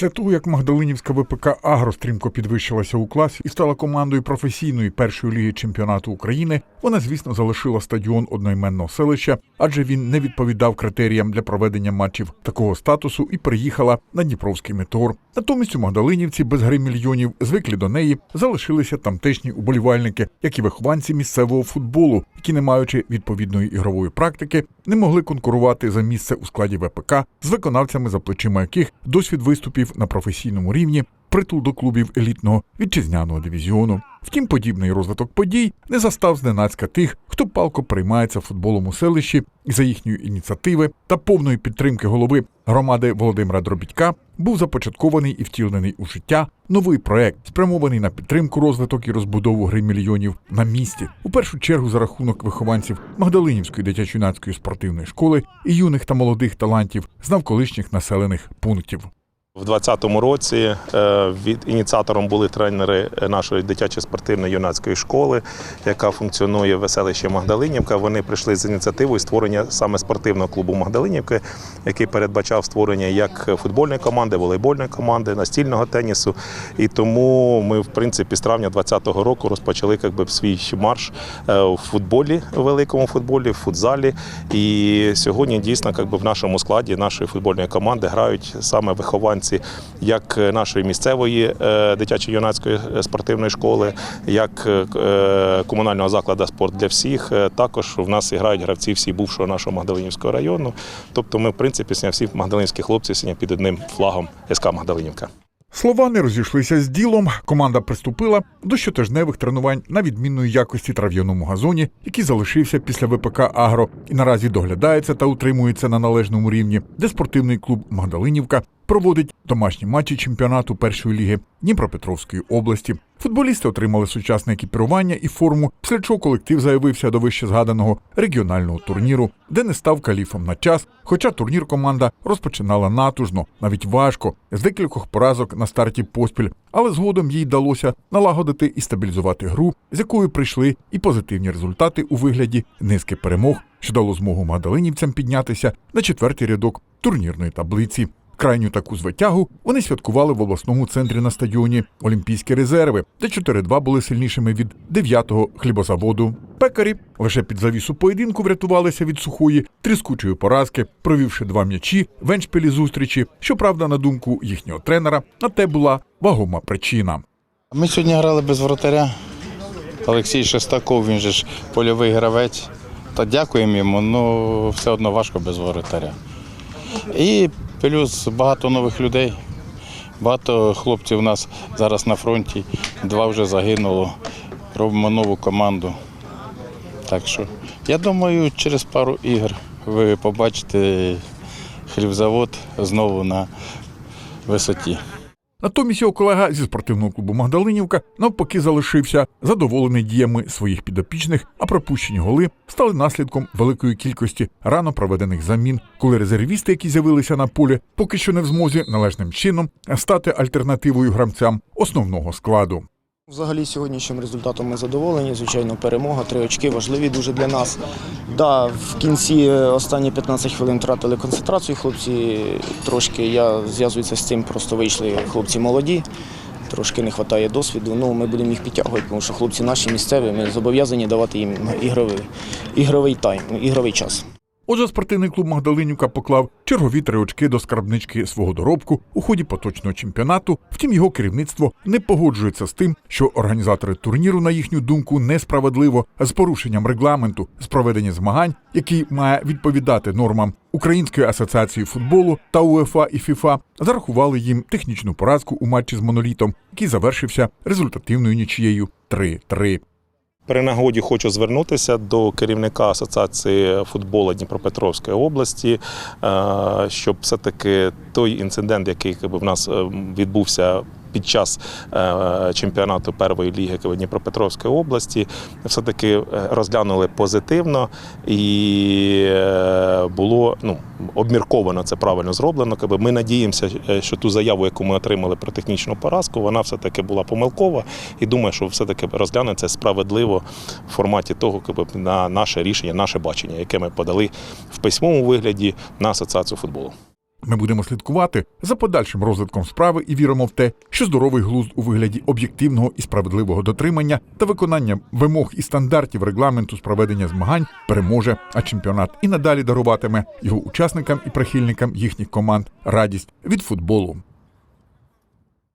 Після того, як Магдалинівська ВПК Агро стрімко підвищилася у класі і стала командою професійної першої ліги чемпіонату України, вона, звісно, залишила стадіон одноіменного селища, адже він не відповідав критеріям для проведення матчів такого статусу і переїхала на Дніпровський метеор. Натомість у Магдалинівці без гри мільйонів звиклі до неї залишилися тамтешні уболівальники, як і вихованці місцевого футболу, які, не маючи відповідної ігрової практики, не могли конкурувати за місце у складі ВПК з виконавцями, за плечима яких досвід виступів на професійному рівні, притул до клубів елітного вітчизняного дивізіону. Втім, подібний розвиток подій не застав зненацька тих, хто палко приймається футболом у селищі і за їхньої ініціативи та повної підтримки голови громади Володимира Дробідька був започаткований і втілений у життя новий проект, спрямований на підтримку, розвиток і розбудову гри мільйонів на місці. У першу чергу за рахунок вихованців Магдалинівської дитячо-юнацької спортивної школи і юних та молодих талантів з навколишніх населених пунктів. В 2020 році е, від ініціатором були тренери нашої дитячої спортивної юнацької школи, яка функціонує в селищі Магдалинівка. Вони прийшли з ініціативою створення саме спортивного клубу Магдалинівки, який передбачав створення як футбольної команди, волейбольної команди, настільного тенісу. І тому ми, в принципі, з травня 2020 року розпочали як би, свій марш е, у футболі, у великому футболі, в футзалі. І сьогодні дійсно як би, в нашому складі нашої футбольної команди грають саме вихованці як нашої місцевої е, дитячо-юнацької спортивної школи, як е, комунального закладу спорт для всіх. Е, Також в нас грають гравці всі бувшого нашого Магдалинівського району. Тобто, ми, в принципі, всі магдалинівські хлопці сьогодні під одним флагом СК Магдалинівка. Слова не розійшлися з ділом. Команда приступила до щотижневих тренувань на відмінної якості трав'яному газоні, який залишився після ВПК Агро і наразі доглядається та утримується на належному рівні, де спортивний клуб Магдалинівка проводить домашні матчі чемпіонату першої ліги Дніпропетровської області. Футболісти отримали сучасне екіпірування і форму, після чого колектив заявився до вище згаданого регіонального турніру, де не став каліфом на час. Хоча турнір команда розпочинала натужно, навіть важко, з декількох поразок на старті поспіль, але згодом їй вдалося налагодити і стабілізувати гру, з якою прийшли і позитивні результати у вигляді низки перемог, що дало змогу магдалинівцям піднятися на четвертий рядок турнірної таблиці. Крайню таку звитягу вони святкували в обласному центрі на стадіоні Олімпійські резерви, де 4-2 були сильнішими від 9-го хлібозаводу. Пекарі лише під завісу поєдинку врятувалися від сухої тріскучої поразки, провівши два м'ячі в еншпілі зустрічі. Щоправда, на думку їхнього тренера, на те була вагома причина. Ми сьогодні грали без воротаря. Олексій Шестаков, він же ж польовий гравець. Та дякуємо йому, але все одно важко без воротаря. І плюс багато нових людей. Багато хлопців у нас зараз на фронті, два вже загинуло. Робимо нову команду. Так що, я думаю, через пару ігор ви побачите хлібзавод знову на висоті. Натомість його колега зі спортивного клубу Магдалинівка навпаки залишився задоволений діями своїх підопічних, а пропущені голи стали наслідком великої кількості рано проведених замін, коли резервісти, які з'явилися на полі, поки що не в змозі належним чином стати альтернативою гравцям основного складу. Взагалі сьогоднішнім результатом ми задоволені. Звичайно, перемога, три очки важливі дуже для нас. Да, в кінці е, останні 15 хвилин втратили концентрацію. Хлопці трошки я зв'язуюся з цим, просто вийшли хлопці молоді. Трошки не вистачає досвіду. Ну, ми будемо їх підтягувати, тому що хлопці наші місцеві, ми зобов'язані давати їм ігровий, ігровий тайм, ігровий час. Отже, спортивний клуб Магдалинівка поклав чергові три очки до скарбнички свого доробку у ході поточного чемпіонату. Втім, його керівництво не погоджується з тим, що організатори турніру, на їхню думку, несправедливо з порушенням регламенту з проведення змагань, який має відповідати нормам Української асоціації футболу та УЕФА і ФІФА, зарахували їм технічну поразку у матчі з монолітом, який завершився результативною нічією 3-3. При нагоді хочу звернутися до керівника Асоціації футболу Дніпропетровської області, е, щоб все-таки той інцидент, який в нас е, відбувся. Під час е, чемпіонату першої ліги Дніпропетровської області все-таки е, розглянули позитивно і е, було ну, обмірковано це правильно зроблено. Ми надіємося, що ту заяву, яку ми отримали про технічну поразку, вона все-таки була помилкова і думаю, що все-таки розглянеться справедливо в форматі того, на наше рішення, наше бачення, яке ми подали в письмовому вигляді на асоціацію футболу. Ми будемо слідкувати за подальшим розвитком справи і віримо в те, що здоровий глузд у вигляді об'єктивного і справедливого дотримання та виконання вимог і стандартів регламенту з проведення змагань переможе, а чемпіонат і надалі даруватиме його учасникам і прихильникам їхніх команд радість від футболу.